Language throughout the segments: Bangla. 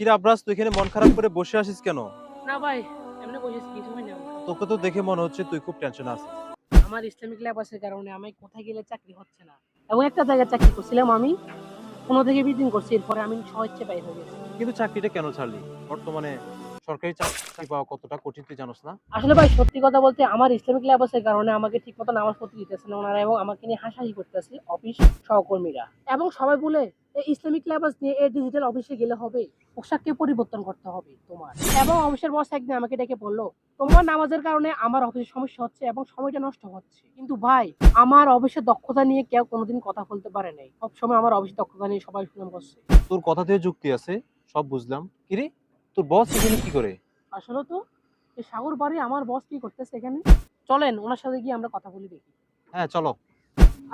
কিরে আবরাজ তুই এখানে মন খারাপ করে বসে আছিস কেন? না ভাই এমনি বসেছি কিছু হয় না তোকে তো দেখে মনে হচ্ছে তুই খুব টেনশন আছিস। আমার ইসলামিক ল্যাবাসের কারণে আমি কোথায় গেলে চাকরি হচ্ছে না। এবং একটা জায়গায় চাকরি করছিলাম আমি পনেরো থেকে বিশ দিন করছি এরপরে আমি স্বেচ্ছা বাইর হয়ে গেছি। কিন্তু চাকরিটা কেন ছাড়লি? বর্তমানে সরকারি চাকরি পাওয়া কতটা কঠিন তুই জানোস না? আসলে ভাই সত্যি কথা বলতে আমার ইসলামিক ল্যাবাসের কারণে আমাকে ঠিক মতো নামাজ পড়তে দিতেছে না ওনারা এবং আমাকে নিয়ে হাসাহাসি করতেছে অফিস সহকর্মীরা। এবং সবাই বলে ইসলামিক ল্যাবাস নিয়ে এই ডিজিটাল অফিসে গেলে হবে পোশাককে পরিবর্তন করতে হবে তোমার। এবং অফিসের বস একদিন আমাকে ডেকে বলল তোমার নামাজের কারণে আমার অফিসে সমস্যা হচ্ছে এবং সময়টা নষ্ট হচ্ছে। কিন্তু ভাই আমার অফিসের দক্ষতা নিয়ে কেউ কোনোদিন কথা বলতে পারে নাই। সবসময় আমার অফিসের দক্ষতা নিয়ে সবাই সুনাম করছে। তোর কথাতেও যুক্তি আছে সব বুঝলাম। কিরে তোর বস এখানে কি করে? আসলে তো এই সাগর বাড়ি আমার বস কি করতেছে এখানে? চলেন ওনার সাথে গিয়ে আমরা কথা বলে দেখি। হ্যাঁ চলো।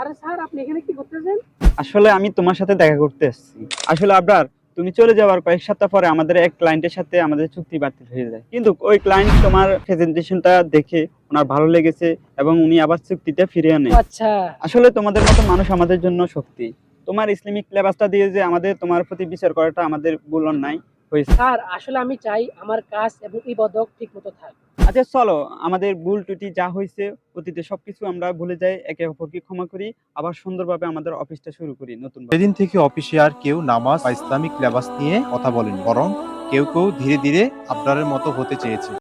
আরে স্যার আপনি এখানে কি করতেছেন? আসলে আমি তোমার সাথে দেখা করতে এসেছি। আসলে আবরার তুমি চলে যাওয়ার কয়েক সপ্তাহ পরে আমাদের এক ক্লায়েন্টের সাথে আমাদের চুক্তি বাতিল হয়ে যায়। কিন্তু ওই ক্লায়েন্ট তোমার প্রেজেন্টেশনটা দেখে ওনার ভালো লেগেছে এবং উনি আবার চুক্তিতে ফিরে আনে আচ্ছা। আসলে তোমাদের মতো মানুষ আমাদের জন্য শক্তি। তোমার ইসলামিক লেবাসটা দিয়ে যে আমাদের তোমার প্রতি বিচার করাটা আমাদের ভুল নাই। হয়েছে। স্যার আসলে আমি চাই আমার কাজ এবং ইবাদত ঠিক মতো থাক। আচ্ছা চলো, আমাদের ভুল টুটি যা হয়েছে অতীতে সবকিছু আমরা ভুলে যাই, একে অপরকে ক্ষমা করি, আবার সুন্দরভাবে আমাদের অফিসটা শুরু করি নতুন সেদিন থেকে অফিসে আর কেউ নামাজ বা ইসলামিক লেবাস নিয়ে কথা বলেন, বরং কেউ কেউ ধীরে ধীরে আপনারের মতো হতে চেয়েছে।